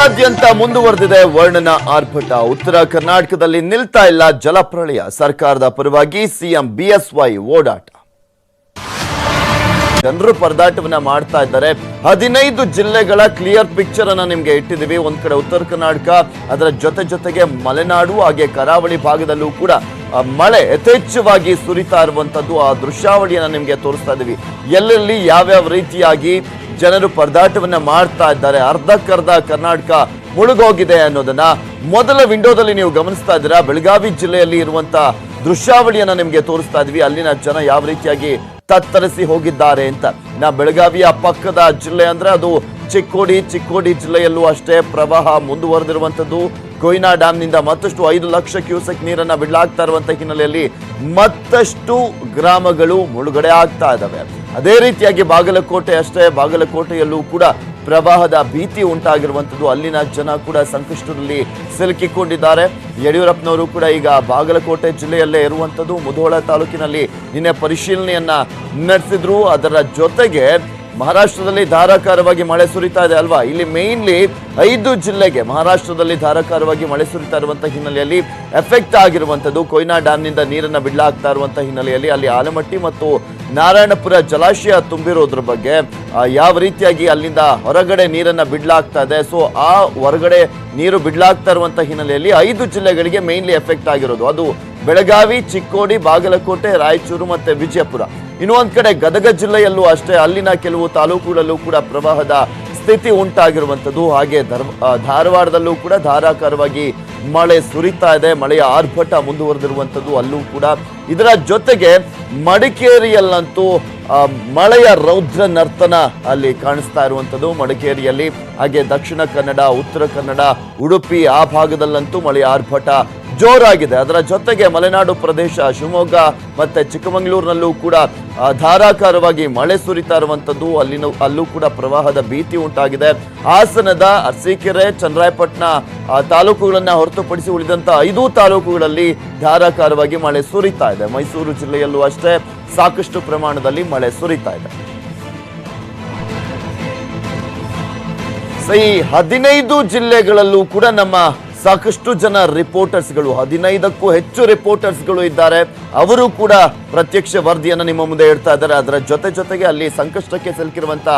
ರಾಜ್ಯಾದ್ಯಂತ ಮುಂದುವರೆದಿದೆ ವರ್ಣನ ಆರ್ಭಟ. ಉತ್ತರ ಕರ್ನಾಟಕದಲ್ಲಿ ನಿಲ್ತಾ ಇಲ್ಲ ಜಲಪ್ರಳಯ. ಸರ್ಕಾರದ ಪರವಾಗಿ ಸಿಎಂ ಬಿಎಸ್ವೈ ಓಡಾಟ. ಜನರು ಪರದಾಟವನ್ನ ಮಾಡ್ತಾ ಇದ್ದಾರೆ. ಹದಿನೈದು ಜಿಲ್ಲೆಗಳ ಕ್ಲಿಯರ್ ಪಿಕ್ಚರ್ ಅನ್ನ ನಿಮ್ಗೆ ಇಟ್ಟಿದ್ದೀವಿ. ಒಂದ್ ಕಡೆ ಉತ್ತರ ಕರ್ನಾಟಕ, ಅದರ ಜೊತೆ ಜೊತೆಗೆ ಮಲೆನಾಡು, ಹಾಗೆ ಕರಾವಳಿ ಭಾಗದಲ್ಲೂ ಕೂಡ ಮಳೆ ಯಥೇಚ್ಛವಾಗಿ ಸುರಿತಾ ಇರುವಂತದ್ದು ಆ ದೃಶ್ಯಾವಳಿಯನ್ನ ನಿಮ್ಗೆ ತೋರಿಸ್ತಾ ಇದೀವಿ ಎಲ್ಲೆಲ್ಲಿ ಯಾವ್ಯಾವ ರೀತಿಯಾಗಿ ಜನರು ಪರದಾಟವನ್ನ ಮಾಡ್ತಾ ಇದ್ದಾರೆ. ಅರ್ಧಕ್ಕರ್ಧ ಕರ್ನಾಟಕ ಮುಳುಗೋಗಿದೆ ಅನ್ನೋದನ್ನ ಮೊದಲ ವಿಂಡೋದಲ್ಲಿ ನೀವು ಗಮನಿಸ್ತಾ ಇದ್ದೀರಾ? ಬೆಳಗಾವಿ ಜಿಲ್ಲೆಯಲ್ಲಿ ಇರುವಂತ ದೃಶ್ಯಾವಳಿಯನ್ನ ನಿಮ್ಗೆ ತೋರಿಸ್ತಾ ಇದ್ವಿ. ಅಲ್ಲಿನ ಜನ ಯಾವ ರೀತಿಯಾಗಿ ತತ್ತರಿಸಿ ಹೋಗಿದ್ದಾರೆ ಅಂತ. ನಾ ಬೆಳಗಾವಿಯ ಪಕ್ಕದ ಜಿಲ್ಲೆ ಅಂದ್ರೆ ಅದು ಚಿಕ್ಕೋಡಿ ಚಿಕ್ಕೋಡಿ ಜಿಲ್ಲೆಯಲ್ಲೂ ಅಷ್ಟೇ ಪ್ರವಾಹ ಮುಂದುವರೆದಿರುವಂತದ್ದು. ಕೊಯ್ನಾ ಡ್ಯಾಮ್ನಿಂದ ಮತ್ತಷ್ಟು ಐದು ಲಕ್ಷ ಕ್ಯೂಸೆಕ್ ನೀರನ್ನು ಬಿಡಲಾಗ್ತಾ ಇರುವಂಥ ಹಿನ್ನೆಲೆಯಲ್ಲಿ ಮತ್ತಷ್ಟು ಗ್ರಾಮಗಳು ಮುಳುಗಡೆ ಆಗ್ತಾ ಇದ್ದಾವೆ. ಅದೇ ರೀತಿಯಾಗಿ ಬಾಗಲಕೋಟೆ ಅಷ್ಟೇ, ಬಾಗಲಕೋಟೆಯಲ್ಲೂ ಕೂಡ ಪ್ರವಾಹದ ಭೀತಿ ಉಂಟಾಗಿರುವಂಥದ್ದು. ಅಲ್ಲಿನ ಜನ ಕೂಡ ಸಂಕಷ್ಟದಲ್ಲಿ ಸಿಲುಕಿಕೊಂಡಿದ್ದಾರೆ. ಯಡಿಯೂರಪ್ಪನವರು ಕೂಡ ಈಗ ಬಾಗಲಕೋಟೆ ಜಿಲ್ಲೆಯಲ್ಲೇ ಇರುವಂಥದ್ದು. ಮುಧೋಳ ತಾಲೂಕಿನಲ್ಲಿ ನಿನ್ನೆ ಪರಿಶೀಲನೆಯನ್ನ ನಡೆಸಿದ್ರು. ಅದರ ಜೊತೆಗೆ ಮಹಾರಾಷ್ಟ್ರದಲ್ಲಿ ಧಾರಾಕಾರವಾಗಿ ಮಳೆ ಸುರಿತಾ ಇದೆ ಅಲ್ವಾ? ಇಲ್ಲಿ ಮೇನ್ಲಿ ಐದು ಜಿಲ್ಲೆಗೆ ಮಹಾರಾಷ್ಟ್ರದಲ್ಲಿ ಧಾರಾಕಾರವಾಗಿ ಮಳೆ ಸುರಿತಾ ಇರುವಂತಹ ಹಿನ್ನೆಲೆಯಲ್ಲಿ ಎಫೆಕ್ಟ್ ಆಗಿರುವಂಥದ್ದು. ಕೊಯ್ನಾ ಡ್ಯಾಮ್ನಿಂದ ನೀರನ್ನ ಬಿಡಲಾಗ್ತಾ ಇರುವಂತಹ ಹಿನ್ನೆಲೆಯಲ್ಲಿ ಅಲ್ಲಿ ಆಲಮಟ್ಟಿ ಮತ್ತು ನಾರಾಯಣಪುರ ಜಲಾಶಯ ತುಂಬಿರೋದ್ರ ಬಗ್ಗೆ ಯಾವ ರೀತಿಯಾಗಿ ಅಲ್ಲಿಂದ ಹೊರಗಡೆ ನೀರನ್ನ ಬಿಡ್ಲಾಗ್ತಾ ಇದೆ. ಸೊ ಆ ಹೊರಗಡೆ ನೀರು ಬಿಡ್ಲಾಗ್ತಾ ಇರುವಂತಹ ಹಿನ್ನೆಲೆಯಲ್ಲಿ ಐದು ಜಿಲ್ಲೆಗಳಿಗೆ ಮೇನ್ಲಿ ಎಫೆಕ್ಟ್ ಆಗಿರೋದು. ಅದು ಬೆಳಗಾವಿ, ಚಿಕ್ಕೋಡಿ, ಬಾಗಲಕೋಟೆ, ರಾಯಚೂರು ಮತ್ತೆ ವಿಜಯಪುರ. ಇನ್ನು ಒಂದ್ ಕಡೆ ಗದಗ ಜಿಲ್ಲೆಯಲ್ಲೂ ಅಷ್ಟೇ ಅಲ್ಲಿನ ಕೆಲವು ತಾಲೂಕುಗಳಲ್ಲೂ ಕೂಡ ಪ್ರವಾಹದ ಸ್ಥಿತಿ ಉಂಟಾಗಿರುವಂಥದ್ದು. ಹಾಗೆ ಧಾರವಾಡದಲ್ಲೂ ಕೂಡ ಧಾರಾಕಾರವಾಗಿ ಮಳೆ ಸುರಿತಾ ಇದೆ. ಮಳೆಯ ಆರ್ಭಟ ಮುಂದುವರೆದಿರುವಂಥದ್ದು ಅಲ್ಲೂ ಕೂಡ. ಇದರ ಜೊತೆಗೆ ಮಡಿಕೇರಿಯಲ್ಲಂತೂ ಮಳೆಯ ರೌದ್ರ ನರ್ತನ ಅಲ್ಲಿ ಕಾಣಿಸ್ತಾ ಇರುವಂಥದ್ದು. ಮಡಿಕೇರಿಯಲ್ಲಿ ಹಾಗೆ ದಕ್ಷಿಣ ಕನ್ನಡ, ಉತ್ತರ ಕನ್ನಡ, ಉಡುಪಿ ಆ ಭಾಗದಲ್ಲಂತೂ ಮಳೆಯ ಆರ್ಭಟ ಜೋರಾಗಿದೆ. ಅದರ ಜೊತೆಗೆ ಮಲೆನಾಡು ಪ್ರದೇಶ, ಶಿವಮೊಗ್ಗ ಮತ್ತೆ ಚಿಕ್ಕಮಗಳೂರಿನಲ್ಲೂ ಕೂಡ ಧಾರಾಕಾರವಾಗಿ ಮಳೆ ಸುರಿತಾ ಇರುವಂತದ್ದು ಅಲ್ಲಿನ, ಅಲ್ಲೂ ಕೂಡ ಪ್ರವಾಹದ ಭೀತಿ ಉಂಟಾಗಿದೆ. ಹಾಸನದ ಅರಸೀಕೆರೆ, ಚನ್ನರಾಯಪಟ್ಟಣ ತಾಲೂಕುಗಳನ್ನು ಹೊರತುಪಡಿಸಿ ಉಳಿದಂತ ಐದು ತಾಲೂಕುಗಳಲ್ಲಿ ಧಾರಾಕಾರವಾಗಿ ಮಳೆ ಸುರಿತಾ ಇದೆ. ಮೈಸೂರು ಜಿಲ್ಲೆಯಲ್ಲೂ ಅಷ್ಟೇ ಸಾಕಷ್ಟು ಪ್ರಮಾಣದಲ್ಲಿ ಮಳೆ ಸುರಿತಾ ಇದೆ. ಈ ಹದಿನೈದು ಜಿಲ್ಲೆಗಳಲ್ಲೂ ಕೂಡ ನಮ್ಮ ಸಾಕಷ್ಟು ಜನ ರಿಪೋರ್ಟರ್ಸ್ಗಳು, ಹದಿನೈದಕ್ಕೂ ಹೆಚ್ಚು ರಿಪೋರ್ಟರ್ಸ್ಗಳು ಇದ್ದಾರೆ. ಅವರು ಕೂಡ ಪ್ರತ್ಯಕ್ಷ ವರದಿಯನ್ನು ನಿಮ್ಮ ಮುಂದೆ ಇಡ್ತಾ ಇದ್ದಾರೆ. ಅದರ ಜೊತೆ ಜೊತೆಗೆ ಅಲ್ಲಿ ಸಂಕಷ್ಟಕ್ಕೆ ಸಿಲುಕಿರುವಂತ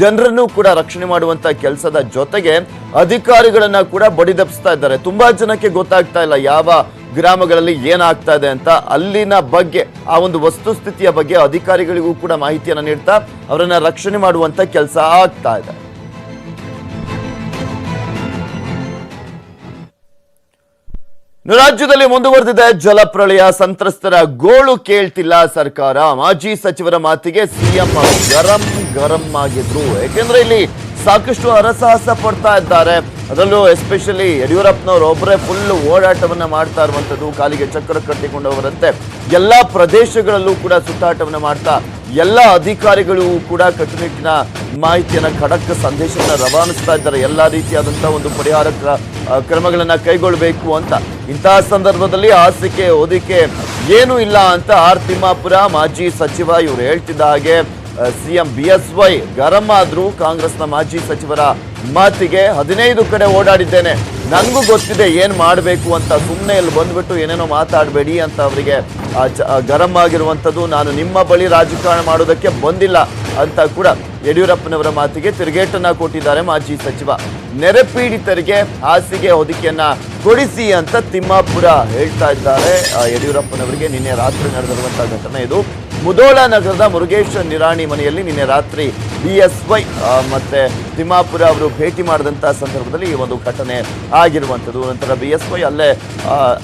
ಜನರನ್ನು ಕೂಡ ರಕ್ಷಣೆ ಮಾಡುವಂತ ಕೆಲಸದ ಜೊತೆಗೆ ಅಧಿಕಾರಿಗಳನ್ನ ಕೂಡ ಬಡಿದಪ್ಸ್ತಾ ಇದ್ದಾರೆ. ತುಂಬಾ ಜನಕ್ಕೆ ಗೊತ್ತಾಗ್ತಾ ಇಲ್ಲ ಯಾವ ಗ್ರಾಮಗಳಲ್ಲಿ ಏನಾಗ್ತಾ ಇದೆ ಅಂತ. ಅಲ್ಲಿನ ಬಗ್ಗೆ, ಆ ಒಂದು ವಸ್ತುಸ್ಥಿತಿಯ ಬಗ್ಗೆ ಅಧಿಕಾರಿಗಳಿಗೂ ಕೂಡ ಮಾಹಿತಿಯನ್ನು ನೀಡ್ತಾ ಅವರನ್ನ ರಕ್ಷಣೆ ಮಾಡುವಂತ ಕೆಲಸ ಆಗ್ತಾ ಇದೆ. ರಾಜ್ಯದಲ್ಲಿ ಮುಂದುವರೆದಿದೆ ಜಲಪ್ರಳಯ. ಸಂತ್ರಸ್ತರ ಗೋಳು ಕೇಳ್ತಿಲ್ಲ ಸರ್ಕಾರ. ಮಾಜಿ ಸಚಿವರ ಮಾತಿಗೆ ಸಿಎಂ ಗರಂ ಗರಂ ಆಗಿದ್ರು. ಯಾಕೆಂದ್ರೆ ಇಲ್ಲಿ ಸಾಕಷ್ಟು ಹರಸಾಹಸ ಪಡ್ತಾ ಇದ್ದಾರೆ. ಅದರಲ್ಲೂ ಎಸ್ಪೆಷಲಿ ಯಡಿಯೂರಪ್ಪನವರು ಒಬ್ಬರೇ ಫುಲ್ ಓಡಾಟವನ್ನ ಮಾಡ್ತಾ ಇರುವಂತದ್ದು, ಕಾಲಿಗೆ ಚಕ್ರ ಕಟ್ಟಿಕೊಂಡವರಂತೆ. ಎಲ್ಲಾ ಪ್ರದೇಶಗಳಲ್ಲೂ ಕೂಡ ಸುತ್ತಾಟವನ್ನ ಮಾಡ್ತಾ ಎಲ್ಲ ಅಧಿಕಾರಿಗಳು ಕೂಡ ಕಟ್ಟುನಿಟ್ಟಿನ ಮಾಹಿತಿಯನ್ನು, ಖಡಕ್ ಸಂದೇಶವನ್ನು ರವಾನಿಸ್ತಾ ಇದ್ದಾರೆ. ಎಲ್ಲ ರೀತಿಯಾದಂಥ ಒಂದು ಪರಿಹಾರ ಕ್ರಮಗಳನ್ನ ಕೈಗೊಳ್ಳಬೇಕು ಅಂತ. ಇಂತಹ ಸಂದರ್ಭದಲ್ಲಿ ಹಾಸಿಗೆ ಓದಿಕೆ ಏನೂ ಇಲ್ಲ ಅಂತ ಆರ್ ತಿಮ್ಮಾಪುರ ಮಾಜಿ ಸಚಿವ ಇವರು ಹೇಳ್ತಿದ್ದ ಹಾಗೆ ಸಿಎಂ ಬಿ ಎಸ್ ವೈ ಗರಂ ಆದರೂ ಕಾಂಗ್ರೆಸ್ನ ಮಾಜಿ ಸಚಿವರ ಮಾತಿಗೆ ಹದಿನೈದು ಕಡೆ ಓಡಾಡಿದ್ದೇನೆ. ನನಗೂ ಗೊತ್ತಿದೆ ಏನು ಮಾಡಬೇಕು ಅಂತ. ಸುಮ್ಮನೆ ಇಲ್ಲಿ ಬಂದುಬಿಟ್ಟು ಏನೇನೋ ಮಾತಾಡಬೇಡಿ ಅಂತ ಅವರಿಗೆ ಗರಂ ಆಗಿರುವಂಥದ್ದು ನಾನು ನಿಮ್ಮ ಬಳಿ ರಾಜಕಾರಣ ಮಾಡೋದಕ್ಕೆ ಬಂದಿಲ್ಲ ಅಂತ ಕೂಡ ಯಡಿಯೂರಪ್ಪನವರ ಮಾತಿಗೆ ತಿರುಗೇಟನ್ನು ಕೊಟ್ಟಿದ್ದಾರೆ ಮಾಜಿ ಸಚಿವ. ನೆರೆ ಪೀಡಿತರಿಗೆ ಹಾಸಿಗೆ ಹೊದಿಕೆಯನ್ನು ಕೊಡಿಸಿ ಅಂತ ತಿಮ್ಮಾಪುರ ಹೇಳ್ತಾ ಇದ್ದಾರೆ. ಯಡಿಯೂರಪ್ಪನವರಿಗೆ ನಿನ್ನೆ ರಾತ್ರಿ ನಡೆದಿರುವಂಥ ಘಟನೆ ಇದು. ಮುದೋಳ ನಗರದ ಮುರುಗೇಶ್ ನಿರಾಣಿ ಮನೆಯಲ್ಲಿ ನಿನ್ನೆ ರಾತ್ರಿ ಬಿ ಎಸ್ ವೈ ಮತ್ತೆ ತಿಮ್ಮಾಪುರ ಅವರು ಭೇಟಿ ಮಾಡಿದಂತಹ ಸಂದರ್ಭದಲ್ಲಿ ಈ ಒಂದು ಘಟನೆ ಆಗಿರುವಂಥದ್ದು. ನಂತರ ಬಿ ಎಸ್ ವೈ ಅಲ್ಲೇ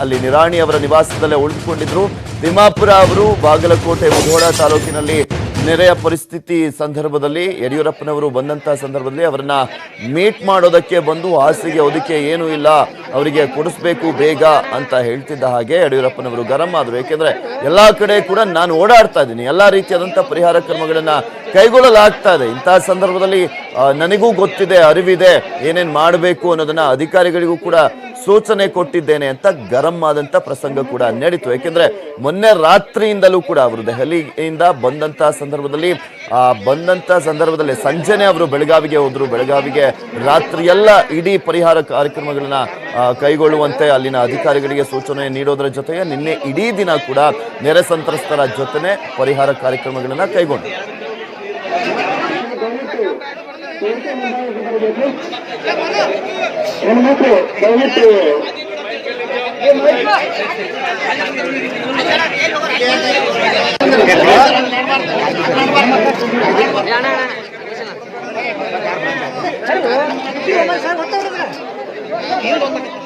ಅಲ್ಲಿ ನಿರಾಣಿ ಅವರ ನಿವಾಸದಲ್ಲೇ ಉಳಿದುಕೊಂಡಿದ್ರು. ತಿಮ್ಮಾಪುರ ಅವರು ಬಾಗಲಕೋಟೆ ಮುಧೋಳ ತಾಲೂಕಿನಲ್ಲಿ ನೆರೆಯ ಪರಿಸ್ಥಿತಿ ಸಂದರ್ಭದಲ್ಲಿ ಯಡಿಯೂರಪ್ಪನವರು ಬಂದಂತಹ ಸಂದರ್ಭದಲ್ಲಿ ಅವರನ್ನ ಮೀಟ್ ಮಾಡೋದಕ್ಕೆ ಬಂದು ಹಾಸಿಗೆ ಹೊದಿಕೆ ಏನೂ ಇಲ್ಲ, ಅವರಿಗೆ ಕೊಡಿಸ್ಬೇಕು ಬೇಗ ಅಂತ ಹೇಳ್ತಿದ್ದ ಹಾಗೆ ಯಡಿಯೂರಪ್ಪನವರು ಗರಂ ಆದ್ರು. ಏಕೆಂದ್ರೆ ಎಲ್ಲಾ ಕಡೆ ಕೂಡ ನಾನು ಓಡಾಡ್ತಾ ಇದ್ದೀನಿ. ಎಲ್ಲಾ ರೀತಿಯಾದಂತಹ ಪರಿಹಾರ ಕ್ರಮಗಳನ್ನ ಕೈಗೊಳ್ಳಲಾಗ್ತಾ ಇದೆ. ಇಂತಹ ಸಂದರ್ಭದಲ್ಲಿ ನನಗೂ ಗೊತ್ತಿದೆ, ಅರಿವಿದೆ, ಏನೇನ್ ಮಾಡಬೇಕು ಅನ್ನೋದನ್ನ ಅಧಿಕಾರಿಗಳಿಗೂ ಕೂಡ ಸೂಚನೆ ಕೊಟ್ಟಿದ್ದೇನೆ ಅಂತ ಗರಂ ಆದಂತ ಪ್ರಸಂಗ ಕೂಡ ನಡೀತು. ಯಾಕೆಂದ್ರೆ ಮೊನ್ನೆ ರಾತ್ರಿಯಿಂದಲೂ ಕೂಡ ಅವರು ದೆಹಲಿಯಿಂದ ಬಂದಂತ ಸಂದರ್ಭದಲ್ಲಿ, ಆ, ಬಂದಂತ ಸಂದರ್ಭದಲ್ಲಿ ಸಂಜೆನೆ ಅವರು ಬೆಳಗಾವಿಗೆ ಹೋದ್ರು. ಬೆಳಗಾವಿಗೆ ರಾತ್ರಿಯೆಲ್ಲ ಇಡೀ ಪರಿಹಾರ ಕಾರ್ಯಕ್ರಮಗಳನ್ನ ಕೈಗೊಳ್ಳುವಂತೆ ಅಲ್ಲಿನ ಅಧಿಕಾರಿಗಳಿಗೆ ಸೂಚನೆ ನೀಡೋದರ ಜೊತೆಗೆ ನಿನ್ನೆ ಇಡೀ ದಿನ ಕೂಡ ನೆರೆ ಸಂತ್ರಸ್ತರ ಜೊತೆನೆ ಪರಿಹಾರ ಕಾರ್ಯಕ್ರಮಗಳನ್ನ ಕೈಗೊಂಡು ಹೆಣ್ಮಕ್ಳು ದಯವಿಟ್ಟು ಇನ್ನು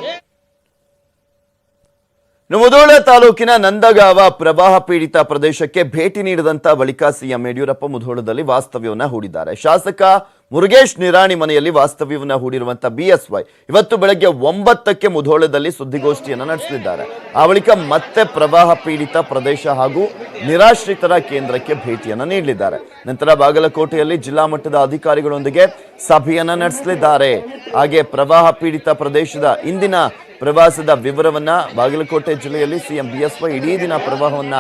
ಮುಧೋಳ ತಾಲೂಕಿನ ನಂದಗಾವ ಪ್ರವಾಹ ಪೀಡಿತ ಪ್ರದೇಶಕ್ಕೆ ಭೇಟಿ ನೀಡಿದಂತ ಬಳಿಕ ಸಿಎಂ ಯಡಿಯೂರಪ್ಪ ಮುಧೋಳದಲ್ಲಿ ವಾಸ್ತವ್ಯವನ್ನ ಹೂಡಿದ್ದಾರೆ. ಶಾಸಕ ಮುರುಗೇಶ್ ನಿರಾಣಿ ಮನೆಯಲ್ಲಿ ವಾಸ್ತವ್ಯವನ್ನ ಹೂಡಿರುವಂತ ಬಿಎಸ್ವೈ ಇವತ್ತು ಬೆಳಗ್ಗೆ ಒಂಬತ್ತಕ್ಕೆ ಮುಧೋಳದಲ್ಲಿ ಸುದ್ದಿಗೋಷ್ಠಿಯನ್ನ ನಡೆಸಲಿದ್ದಾರೆ. ಆ ಬಳಿಕ ಮತ್ತೆ ಪ್ರವಾಹ ಪೀಡಿತ ಪ್ರದೇಶ ಹಾಗೂ ನಿರಾಶ್ರಿತರ ಕೇಂದ್ರಕ್ಕೆ ಭೇಟಿಯನ್ನ ನೀಡಲಿದ್ದಾರೆ. ನಂತರ ಬಾಗಲಕೋಟೆಯಲ್ಲಿ ಜಿಲ್ಲಾ ಮಟ್ಟದ ಅಧಿಕಾರಿಗಳೊಂದಿಗೆ ಸಭೆಯನ್ನ ನಡೆಸಲಿದ್ದಾರೆ. ಹಾಗೆ ಪ್ರವಾಹ ಪೀಡಿತ ಪ್ರದೇಶದ ಇಂದಿನ ಪ್ರವಾಸದ ವಿವರವನ್ನ ಬಾಗಲಕೋಟೆ ಜಿಲ್ಲೆಯಲ್ಲಿ ಸಿಎಂ ವೈ ಇಡೀ ದಿನ ಪ್ರವಾಹವನ್ನ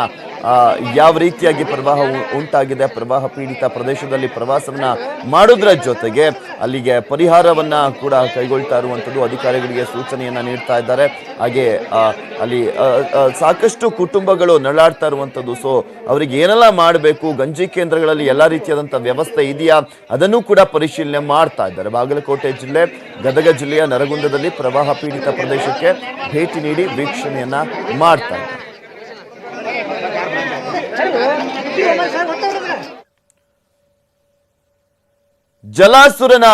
ಯಾವ ರೀತಿಯಾಗಿ ಪ್ರವಾಹ ಉಂಟಾಗಿದೆ, ಪ್ರವಾಹ ಪೀಡಿತ ಪ್ರದೇಶದಲ್ಲಿ ಪ್ರವಾಸವನ್ನ ಮಾಡೋದ್ರ ಜೊತೆಗೆ ಅಲ್ಲಿಗೆ ಪರಿಹಾರವನ್ನ ಕೂಡ ಕೈಗೊಳ್ತಾ ಇರುವಂಥದ್ದು ಅಧಿಕಾರಿಗಳಿಗೆ ಸೂಚನೆಯನ್ನ ನೀಡ್ತಾ ಇದ್ದಾರೆ. ಹಾಗೆ ಅಲ್ಲಿ ಸಾಕಷ್ಟು ಕುಟುಂಬಗಳು ನರಳಾಡ್ತಾ ಇರುವಂಥದ್ದು. ಸೊ, ಅವರಿಗೆ ಏನೆಲ್ಲ ಮಾಡಬೇಕು, ಗಂಜಿ ಕೇಂದ್ರಗಳಲ್ಲಿ ಎಲ್ಲ ರೀತಿಯಾದಂಥ ವ್ಯವಸ್ಥೆ ಇದೆಯಾ, ಅದನ್ನು ಕೂಡ ಪರಿಶೀಲನೆ ಮಾಡ್ತಾ ಇದ್ದಾರೆ. ಬಾಗಲಕೋಟೆ ಜಿಲ್ಲೆ ಗದಗ ಜಿಲ್ಲೆಯ ನರಗುಂದದಲ್ಲಿ ಪ್ರವಾಹ ಪೀಡಿತ ಪ್ರದೇಶಕ್ಕೆ ಭೇಟಿ ನೀಡಿ ವೀಕ್ಷಣೆಯನ್ನ ಮಾಡ್ತಾ ಇದ್ದಾರೆ. ಜಲಾಸುರನ